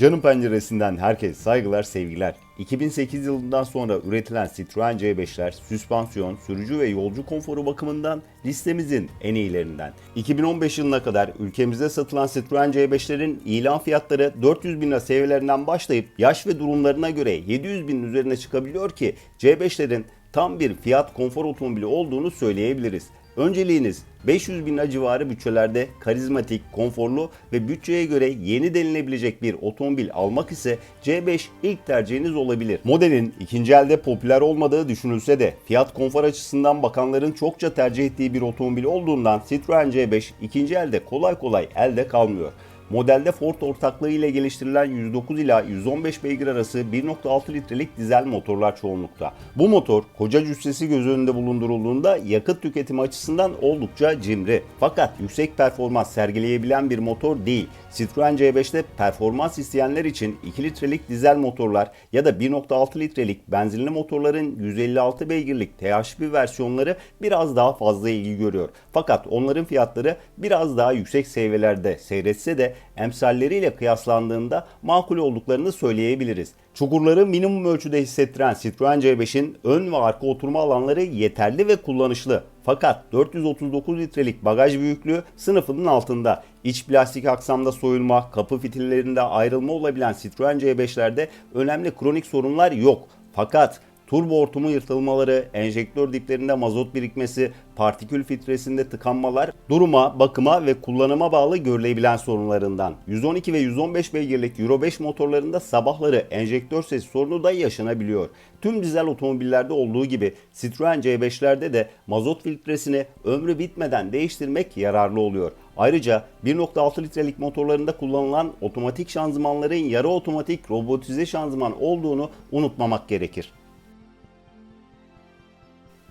Canım penceresinden herkes saygılar sevgiler. 2008 yılından sonra üretilen Citroen C5'ler süspansiyon, sürücü ve yolcu konforu bakımından listemizin en iyilerinden. 2015 yılına kadar ülkemizde satılan Citroen C5'lerin ilan fiyatları 400 bin lira seviyelerinden başlayıp yaş ve durumlarına göre 700 bin üzerine çıkabiliyor ki C5'lerin tam bir fiyat konfor otomobili olduğunu söyleyebiliriz. Önceliğiniz 500 bin lira civarı bütçelerde karizmatik, konforlu ve bütçeye göre yeni denilebilecek bir otomobil almak ise C5 ilk tercihiniz olabilir. Modelin ikinci elde popüler olmadığı düşünülse de fiyat konfor açısından bakanların çokça tercih ettiği bir otomobil olduğundan Citroen C5 ikinci elde kolay kolay elde kalmıyor. Modelde Ford ortaklığı ile geliştirilen 109 ila 115 beygir arası 1.6 litrelik dizel motorlar çoğunlukta. Bu motor koca cüssesi göz önünde bulundurulduğunda yakıt tüketimi açısından oldukça cimri. Fakat yüksek performans sergileyebilen bir motor değil. Citroen C5'te performans isteyenler için 2 litrelik dizel motorlar ya da 1.6 litrelik benzinli motorların 156 beygirlik THP versiyonları biraz daha fazla ilgi görüyor. Fakat onların fiyatları biraz daha yüksek seviyelerde seyretse de emsalleriyle kıyaslandığında makul olduklarını söyleyebiliriz. Çukurları minimum ölçüde hissettiren Citroen C5'in ön ve arka oturma alanları yeterli ve kullanışlı. Fakat 439 litrelik bagaj büyüklüğü sınıfının altında. İç plastik aksamda soyulma, kapı fitillerinde ayrılma olabilen Citroen C5'lerde önemli kronik sorunlar yok. Fakat turbo hortumu yırtılmaları, enjektör diplerinde mazot birikmesi, partikül filtresinde tıkanmalar duruma, bakıma ve kullanıma bağlı görülebilen sorunlarından. 112 ve 115 beygirlik Euro 5 motorlarında sabahları enjektör sesi sorunu da yaşanabiliyor. Tüm dizel otomobillerde olduğu gibi Citroen C5'lerde de mazot filtresini ömrü bitmeden değiştirmek yararlı oluyor. Ayrıca 1.6 litrelik motorlarında kullanılan otomatik şanzımanların yarı otomatik robotize şanzıman olduğunu unutmamak gerekir.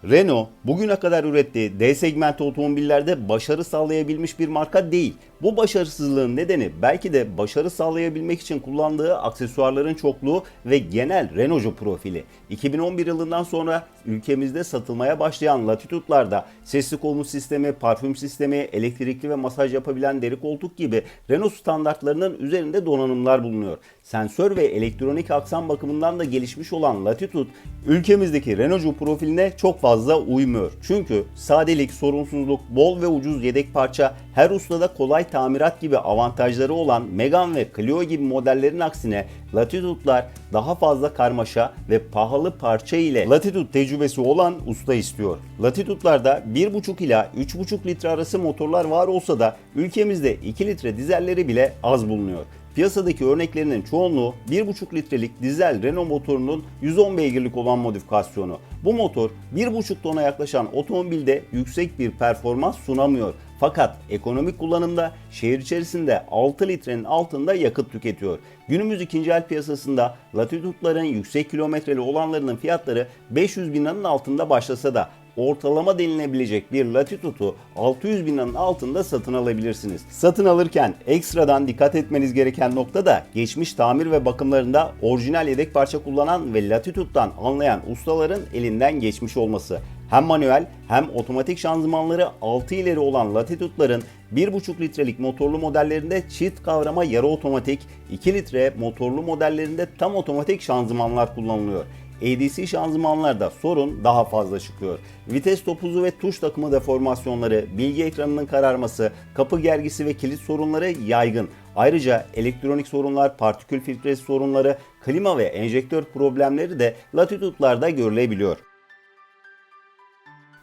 Renault bugüne kadar ürettiği D segmenti otomobillerde başarı sağlayabilmiş bir marka değil. Bu başarısızlığın nedeni belki de başarı sağlayabilmek için kullandığı aksesuarların çokluğu ve genel Renault'cu profili. 2011 yılından sonra ülkemizde satılmaya başlayan Latitude'larda sesli komut sistemi, parfüm sistemi, elektrikli ve masaj yapabilen deri koltuk gibi Renault standartlarının üzerinde donanımlar bulunuyor. Sensör ve elektronik aksam bakımından da gelişmiş olan Latitude ülkemizdeki Renault'cu profiline çok fazla uymuyor. Çünkü sadelik, sorunsuzluk, bol ve ucuz yedek parça her ustada kolay tamirat gibi avantajları olan Megane ve Clio gibi modellerin aksine Latitude'lar daha fazla karmaşa ve pahalı parça ile Latitude tecrübesi olan usta istiyor. Latitude'larda 1.5 ila 3.5 litre arası motorlar var olsa da ülkemizde 2 litre dizelleri bile az bulunuyor. Piyasadaki örneklerinin çoğunluğu 1.5 litrelik dizel Renault motorunun 110 beygirlik olan modifikasyonu. Bu motor 1.5 tona yaklaşan otomobilde yüksek bir performans sunamıyor. Fakat ekonomik kullanımda şehir içerisinde 6 litrenin altında yakıt tüketiyor. Günümüz ikinci el piyasasında Latitude'ların yüksek kilometreli olanlarının fiyatları 500 bin altında başlasa da ortalama denilebilecek bir Latitude'u 600 bin altında satın alabilirsiniz. Satın alırken ekstradan dikkat etmeniz gereken nokta da geçmiş tamir ve bakımlarında orijinal yedek parça kullanan ve Latitude'dan anlayan ustaların elinden geçmiş olması. Hem manuel hem otomatik şanzımanları 6 ileri olan Latitude'ların 1.5 litrelik motorlu modellerinde çift kavrama yarı otomatik, 2 litre motorlu modellerinde tam otomatik şanzımanlar kullanılıyor. ADC şanzımanlarda sorun daha fazla çıkıyor. Vites topuzu ve tuş takımı deformasyonları, bilgi ekranının kararması, kapı gergisi ve kilit sorunları yaygın. Ayrıca elektronik sorunlar, partikül filtresi sorunları, klima ve enjektör problemleri de Latitude'larda görülebiliyor.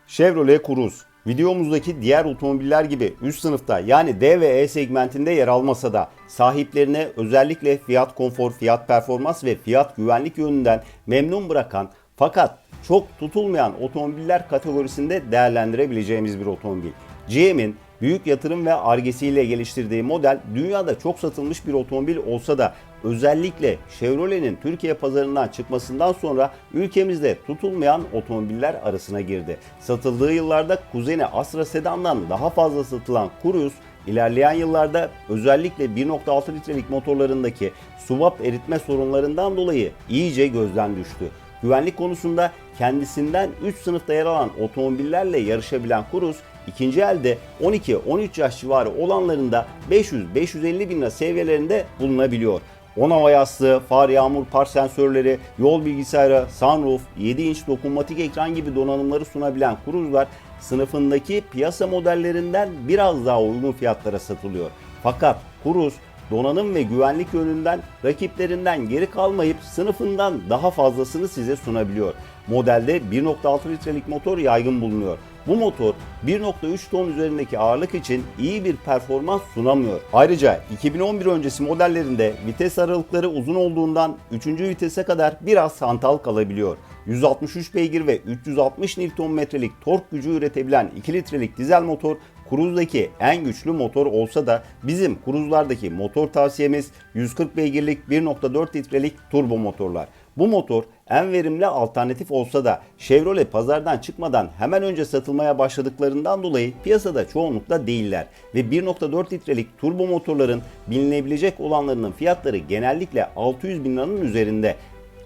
Chevrolet Cruze. Videomuzdaki diğer otomobiller gibi üst sınıfta yani D ve E segmentinde yer almasa da sahiplerine özellikle fiyat konfor, fiyat performans ve fiyat güvenlik yönünden memnun bırakan fakat çok tutulmayan otomobiller kategorisinde değerlendirebileceğimiz bir otomobil. GM'in büyük yatırım ve argesiyle geliştirdiği model dünyada çok satılmış bir otomobil olsa da özellikle Chevrolet'in Türkiye pazarından çıkmasından sonra ülkemizde tutulmayan otomobiller arasına girdi. Satıldığı yıllarda kuzeni Astra Sedan'dan daha fazla satılan Cruze ilerleyen yıllarda özellikle 1.6 litrelik motorlarındaki subap eritme sorunlarından dolayı iyice gözden düştü. Güvenlik konusunda kendisinden 3 sınıfta yer alan otomobillerle yarışabilen Cruze ikinci elde 12-13 yaş civarı olanlarında 500-550 bin lira seviyelerinde bulunabiliyor. 10 hava yastığı, far yağmur park sensörleri, yol bilgisayarı, sunroof, 7 inç dokunmatik ekran gibi donanımları sunabilen Cruise'lar sınıfındaki piyasa modellerinden biraz daha uygun fiyatlara satılıyor. Fakat Cruise donanım ve güvenlik yönünden rakiplerinden geri kalmayıp sınıfından daha fazlasını size sunabiliyor. Modelde 1.6 litrelik motor yaygın bulunuyor. Bu motor 1.3 ton üzerindeki ağırlık için iyi bir performans sunamıyor. Ayrıca 2011 öncesi modellerinde vites aralıkları uzun olduğundan 3. vitese kadar biraz hantal kalabiliyor. 163 beygir ve 360 Nm'lik tork gücü üretebilen 2 litrelik dizel motor Cruise'daki en güçlü motor olsa da bizim Cruise'lardaki motor tavsiyemiz 140 beygirlik 1.4 litrelik turbo motorlar. Bu motor en verimli alternatif olsa da Chevrolet pazardan çıkmadan hemen önce satılmaya başladıklarından dolayı piyasada çoğunlukla değiller ve 1.4 litrelik turbo motorların bilinebilecek olanlarının fiyatları genellikle 600 bin liranın üzerinde.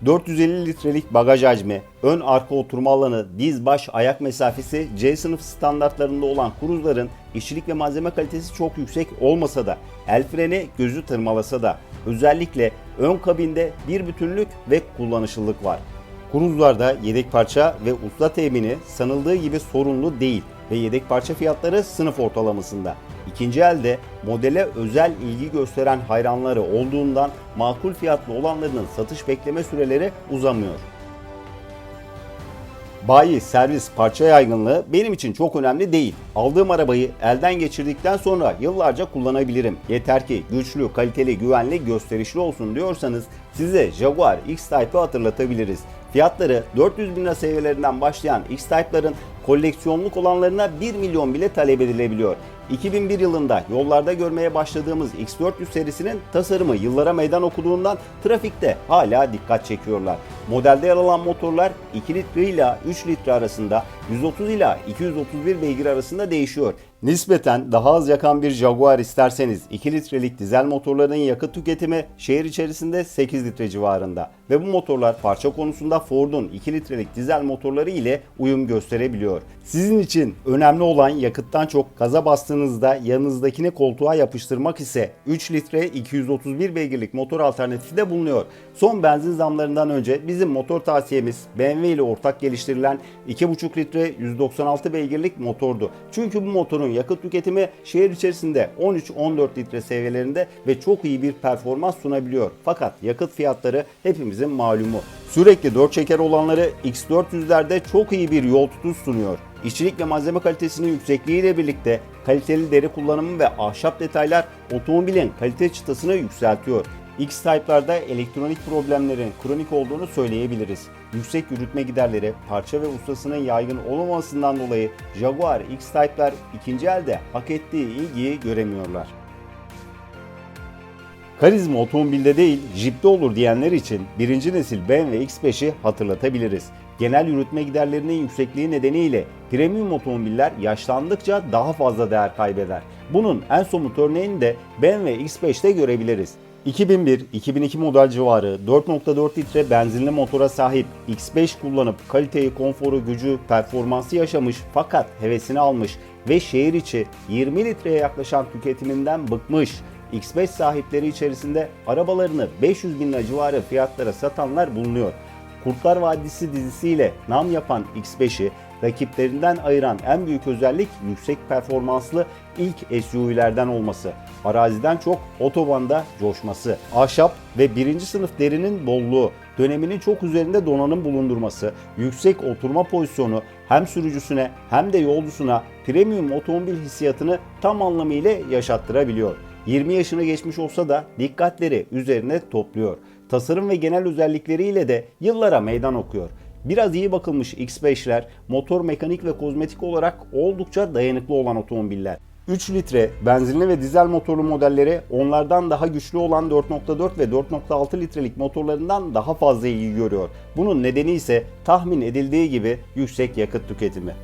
450 litrelik bagaj hacmi, ön arka oturma alanı, diz baş ayak mesafesi C sınıf standartlarında olan Cruise'ların işçilik ve malzeme kalitesi çok yüksek olmasa da el freni gözü tırmalasa da özellikle ön kabinde bir bütünlük ve kullanışlılık var. Cruise'larda yedek parça ve usta temini sanıldığı gibi sorunlu değil ve yedek parça fiyatları sınıf ortalamasında. İkinci elde modele özel ilgi gösteren hayranları olduğundan makul fiyatlı olanlarının satış bekleme süreleri uzamıyor. Bayi, servis, parça yaygınlığı benim için çok önemli değil. Aldığım arabayı elden geçirdikten sonra yıllarca kullanabilirim. Yeter ki güçlü, kaliteli, güvenli, gösterişli olsun diyorsanız size Jaguar X-Type'ı hatırlatabiliriz. Fiyatları 400 bin lira seviyelerinden başlayan X-Type'ların koleksiyonluk olanlarına 1 milyon bile talep edilebiliyor. 2001 yılında yollarda görmeye başladığımız X400 serisinin tasarımı yıllara meydan okuduğundan trafikte hala dikkat çekiyorlar. Modelde yer alan motorlar 2 litre ile 3 litre arasında 130 ile 231 beygir arasında değişiyor. Nispeten daha az yakan bir Jaguar isterseniz 2 litrelik dizel motorların yakıt tüketimi şehir içerisinde 8 litre civarında ve bu motorlar parça konusunda Ford'un 2 litrelik dizel motorları ile uyum gösterebiliyor. Sizin için önemli olan yakıttan çok gaza bastığınızda yanınızdakini koltuğa yapıştırmak ise 3 litre 231 beygirlik motor alternatifi de bulunuyor. Son benzin zamlarından önce bizim motor tavsiyemiz BMW ile ortak geliştirilen 2,5 litre 196 beygirlik motordu. Çünkü bu motorun yakıt tüketimi şehir içerisinde 13-14 litre seviyelerinde ve çok iyi bir performans sunabiliyor. Fakat yakıt fiyatları hepimizin malumu. Sürekli 4 çeker olanları X400'lerde çok iyi bir yol tutuş sunuyor. İşçilik ve malzeme kalitesinin yüksekliğiyle birlikte kaliteli deri kullanımı ve ahşap detaylar otomobilin kalite çıtasını yükseltiyor. X-Type'larda elektronik problemlerin kronik olduğunu söyleyebiliriz. Yüksek yürütme giderleri, parça ve ustasının yaygın olmamasından dolayı Jaguar X-Type'lar ikinci elde hak ettiği ilgiyi göremiyorlar. Karizma otomobilde değil, jipte olur diyenler için birinci nesil BMW X5'i hatırlatabiliriz. Genel yürütme giderlerinin yüksekliği nedeniyle premium otomobiller yaşlandıkça daha fazla değer kaybeder. Bunun en somut örneğini de BMW X5'te görebiliriz. 2001-2002 model civarı 4.4 litre benzinli motora sahip X5 kullanıp kaliteyi, konforu, gücü, performansı yaşamış fakat hevesini almış ve şehir içi 20 litreye yaklaşan tüketiminden bıkmış. X5 sahipleri içerisinde arabalarını 500 bin lira civarı fiyatlara satanlar bulunuyor. Kurtlar Vadisi dizisiyle nam yapan X5'i rakiplerinden ayıran en büyük özellik yüksek performanslı ilk SUV'lerden olması. Araziden çok otobanda coşması. Ahşap ve birinci sınıf derinin bolluğu, döneminin çok üzerinde donanım bulundurması, yüksek oturma pozisyonu hem sürücüsüne hem de yolcusuna premium otomobil hissiyatını tam anlamıyla yaşattırabiliyor. 20 yaşını geçmiş olsa da dikkatleri üzerine topluyor. Tasarım ve genel özellikleriyle de yıllara meydan okuyor. Biraz iyi bakılmış X5'ler motor mekanik ve kozmetik olarak oldukça dayanıklı olan otomobiller. 3 litre benzinli ve dizel motorlu modelleri onlardan daha güçlü olan 4.4 ve 4.6 litrelik motorlarından daha fazla ilgi görüyor. Bunun nedeni ise tahmin edildiği gibi yüksek yakıt tüketimi.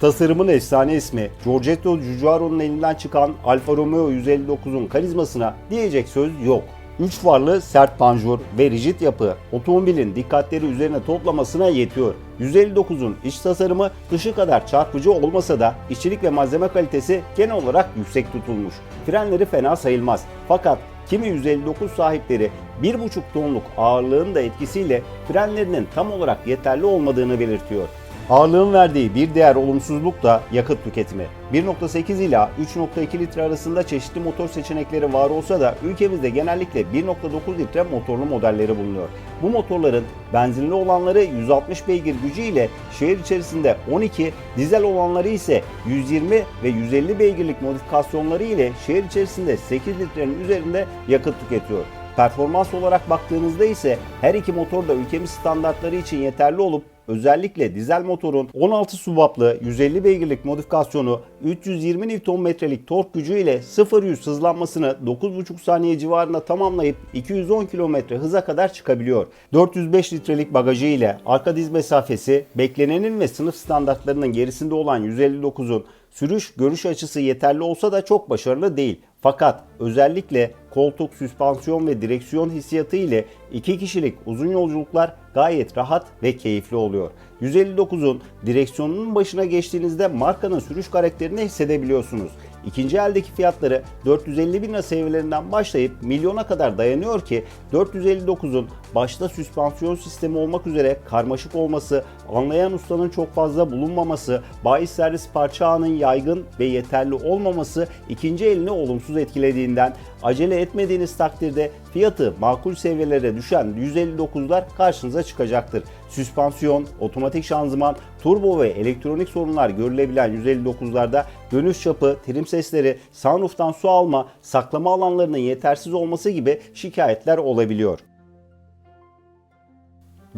Tasarımın efsane ismi Giorgetto Giugiaro'nun elinden çıkan Alfa Romeo 159'un karizmasına diyecek söz yok. 3 farlı sert panjur ve rigid yapı otomobilin dikkatleri üzerine toplamasına yetiyor. 159'un iç tasarımı dışı kadar çarpıcı olmasa da işçilik ve malzeme kalitesi genel olarak yüksek tutulmuş. Frenleri fena sayılmaz. Fakat kimi 159 sahipleri 1,5 tonluk ağırlığın da etkisiyle frenlerinin tam olarak yeterli olmadığını belirtiyor. Ağırlığın verdiği bir diğer olumsuzluk da yakıt tüketimi. 1.8 ila 3.2 litre arasında çeşitli motor seçenekleri var olsa da ülkemizde genellikle 1.9 litre motorlu modelleri bulunuyor. Bu motorların benzinli olanları 160 beygir gücü ile şehir içerisinde 12, dizel olanları ise 120 ve 150 beygirlik modifikasyonları ile şehir içerisinde 8 litrenin üzerinde yakıt tüketiyor. Performans olarak baktığınızda ise her iki motor da ülkemiz standartları için yeterli olup özellikle dizel motorun 16 subaplı 150 beygirlik modifikasyonu 320 Nm'lik tork gücü ile 0-100 hızlanmasını 9,5 saniye civarında tamamlayıp 210 km hıza kadar çıkabiliyor. 405 litrelik bagajı ile arka diz mesafesi beklenenin ve sınıf standartlarının gerisinde olan 159'un sürüş görüş açısı yeterli olsa da çok başarılı değil. Fakat özellikle koltuk, süspansiyon ve direksiyon hissiyatı ile iki kişilik uzun yolculuklar gayet rahat ve keyifli oluyor. 159'un direksiyonunun başına geçtiğinizde markanın sürüş karakterini hissedebiliyorsunuz. İkinci eldeki fiyatları 450 bin lira seviyelerinden başlayıp milyona kadar dayanıyor ki 459'un başta süspansiyon sistemi olmak üzere karmaşık olması, anlayan ustanın çok fazla bulunmaması, bahis servis parça ağının yaygın ve yeterli olmaması ikinci elini olumsuz etkilediğinden acele etmediğiniz takdirde fiyatı makul seviyelere düşen 159'lar karşınıza çıkacaktır. Süspansiyon, otomatik şanzıman, turbo ve elektronik sorunlar görülebilen 159'larda dönüş çapı, trim sesleri, sunroof'tan su alma, saklama alanlarının yetersiz olması gibi şikayetler olabiliyor.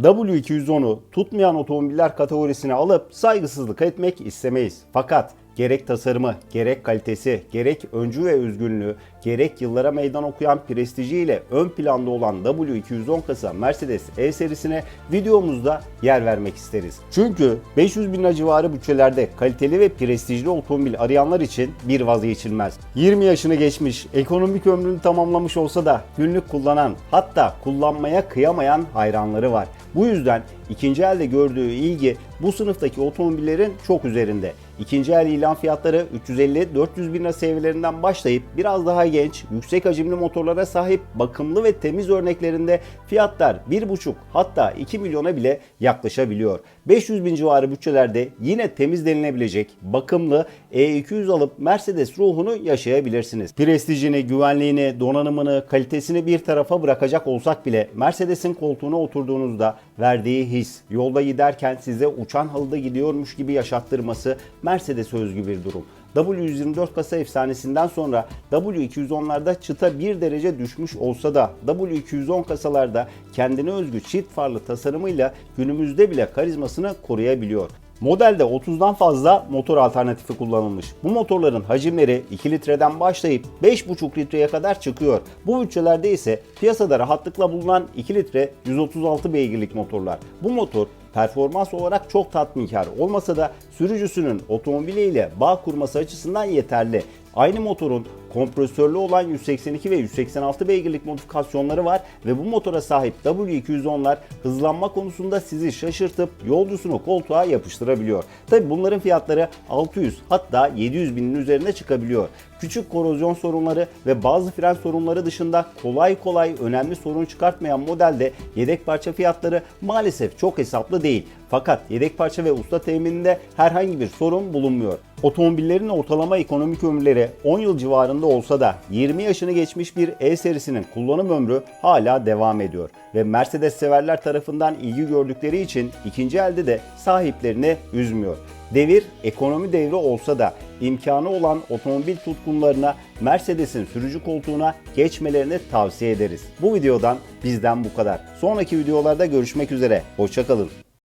W210'u tutmayan otomobiller kategorisine alıp saygısızlık etmek istemeyiz. Fakat gerek tasarımı, gerek kalitesi, gerek öncü ve özgünlüğü, gerek yıllara meydan okuyan prestijiyle ön planda olan W210 kasa Mercedes E serisine videomuzda yer vermek isteriz. Çünkü 500 bin lira civarı bütçelerde kaliteli ve prestijli otomobil arayanlar için bir vazgeçilmez. 20 yaşını geçmiş, ekonomik ömrünü tamamlamış olsa da günlük kullanan hatta kullanmaya kıyamayan hayranları var. Bu yüzden ikinci elde gördüğü ilgi bu sınıftaki otomobillerin çok üzerinde. İkinci el ilan fiyatları 350-400 bin lira seviyelerinden başlayıp biraz daha genç, yüksek hacimli motorlara sahip bakımlı ve temiz örneklerinde fiyatlar 1,5 hatta 2 milyona bile yaklaşabiliyor. 500 bin civarı bütçelerde yine temiz denilebilecek bakımlı E200 alıp Mercedes ruhunu yaşayabilirsiniz. Prestijini, güvenliğini, donanımını, kalitesini bir tarafa bırakacak olsak bile Mercedes'in koltuğuna oturduğunuzda verdiği his, yolda giderken size uçan halıda gidiyormuş gibi yaşattırması Mercedes'e özgü bir durum. W124 kasa efsanesinden sonra W210'larda çıta bir derece düşmüş olsa da W210 kasalarda kendine özgü çift farlı tasarımıyla günümüzde bile karizmasını koruyabiliyor. Modelde 30'dan fazla motor alternatifi kullanılmış. Bu motorların hacimleri 2 litreden başlayıp 5,5 litreye kadar çıkıyor. Bu bütçelerde ise piyasada rahatlıkla bulunan 2 litre 136 beygirlik motorlar. Bu motor performans olarak çok tatminkar olmasa da sürücüsünün otomobiliyle bağ kurması açısından yeterli. Aynı motorun kompresörlü olan 182 ve 186 beygirlik modifikasyonları var ve bu motora sahip W210'lar hızlanma konusunda sizi şaşırtıp yolcusunu koltuğa yapıştırabiliyor. Tabi bunların fiyatları 600 hatta 700 binin üzerine çıkabiliyor. Küçük korozyon sorunları ve bazı fren sorunları dışında kolay kolay önemli sorun çıkartmayan modelde yedek parça fiyatları maalesef çok hesaplı değil. Fakat yedek parça ve usta temininde herhangi bir sorun bulunmuyor. Otomobillerin ortalama ekonomik ömürleri 10 yıl civarında olsa da 20 yaşını geçmiş bir E serisinin kullanım ömrü hala devam ediyor ve Mercedes severler tarafından ilgi gördükleri için ikinci elde de sahiplerini üzmüyor. Devir ekonomi devri olsa da imkanı olan otomobil tutkunlarına Mercedes'in sürücü koltuğuna geçmelerini tavsiye ederiz. Bu videodan bizden bu kadar. Sonraki videolarda görüşmek üzere. Hoşçakalın.